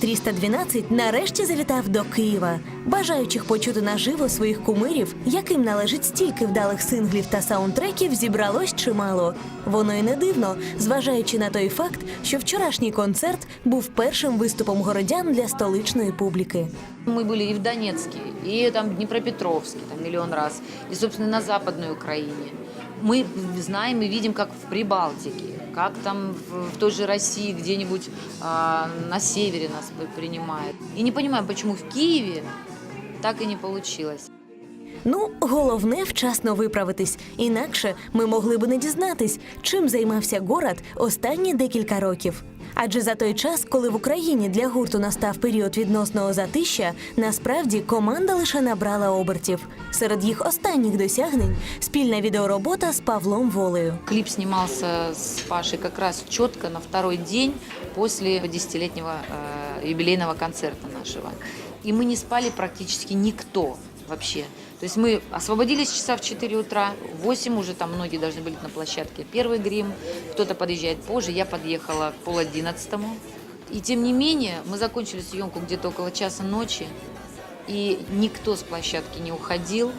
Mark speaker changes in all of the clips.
Speaker 1: 312 нарешті завітав до Києва. Бажаючих почути наживо своїх кумирів, яким належить стільки вдалих синглів та саундтреків, зібралось чимало. Воно й не дивно, зважаючи на той факт, що вчорашній концерт був першим виступом городян для столичної публіки.
Speaker 2: Мы были и в Донецке, и там в Днепропетровске там миллион раз, и, собственно, на Западной Украине. Мы знаем и видим, как в Прибалтике, как там в, в той же России где-нибудь э, на севере нас при- принимают. И не понимаем, почему в Киеве так и не получилось.
Speaker 1: Ну, головне вчасно виправитись. Інакше ми могли би не дізнатись, чим займався город останні декілька років. Адже за той час, коли в Україні для гурту настав період відносного затища, насправді команда лише набрала обертів. Серед їх останніх досягнень спільна відеоробота з Павлом Волею.
Speaker 2: Клип снимался с Пашей как раз четко на второй день после десятилетнего э, юбилейного концерта нашего. И мы не спали практически никто вообще. То есть мы освободились часа в 4 утра, в 8 уже там многие должны были на площадке первый грим, кто-то подъезжает позже, я подъехала к пол одиннадцатому. И тем не менее, мы закончили съемку где-то около часа ночи, и никто с площадки не уходил,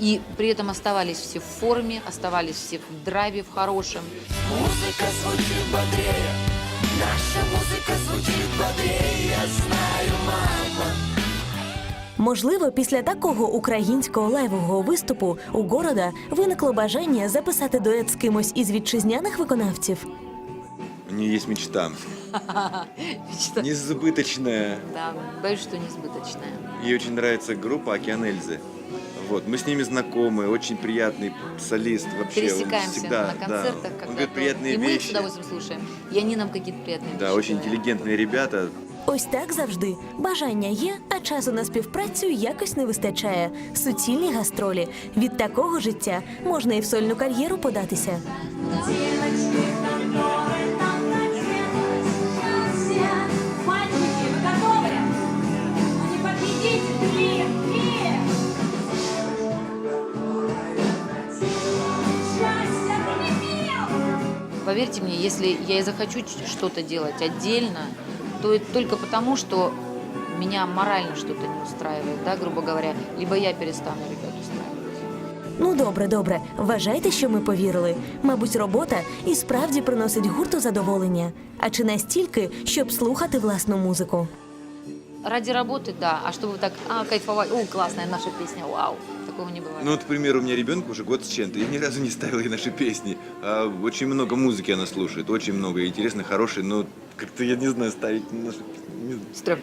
Speaker 2: и при этом оставались все в форме, оставались все в драйве, в хорошем.
Speaker 3: Музыка звучит бодрее, наша музыка звучит бодрее, я знаю.
Speaker 1: Можливо, після такого українського лайвового виступу у города виникло бажання записати дует з кимось із вітчизняних виконавців.
Speaker 4: У нее есть мечта.
Speaker 2: Мечта.
Speaker 4: Несбыточная.
Speaker 2: Да, боюсь, что несбыточная.
Speaker 4: Ей очень нравится группа «Океан Эльзы». Вот, мы с ними знакомы, очень приятный солист вообще. он
Speaker 2: Пересекаемся
Speaker 4: всегда,
Speaker 2: на концертах.
Speaker 4: да,
Speaker 2: когда
Speaker 4: он говорит приятные
Speaker 2: и мы с
Speaker 4: вещи.
Speaker 2: удовольствием слушаем. И они нам какие-то приятные
Speaker 4: Да,
Speaker 2: вещи
Speaker 4: очень
Speaker 2: говорят.
Speaker 4: интеллигентные ребята.
Speaker 1: Ось так завжди. Бажання є, а часу на співпрацю якось не вистачає. Суцільні гастролі. Від такого життя можна і в сольну кар'єру податися.
Speaker 5: Девочки, которые там ночевали сейчас все. Мальчики, вы готовы? Ну не подведите, три, три. Счастья, прилепил!
Speaker 2: Поверьте мне, если я и захочу ч- что-то делать отдельно, то это только потому, что меня морально что-то не устраивает, да, грубо говоря, либо я перестану ребят устраивать.
Speaker 1: Ну добре, добре. Вважайте, що ми повірили. Мабуть, робота і справді приносить гурту задоволення. А чи настільки, щоб слухати власну музику?
Speaker 2: Ради работы, да, а чтобы так, а, кайфовать, о, классная наша песня, вау, такого не бывает.
Speaker 4: Ну вот, к примеру, у меня ребенку уже год с чем-то. Я ни разу не ставил ей наши песни. А очень много музыки она слушает, очень много. И интересно, хорошей, но как-то, я не знаю, ставить наши песни. не знаю.
Speaker 2: Стрём.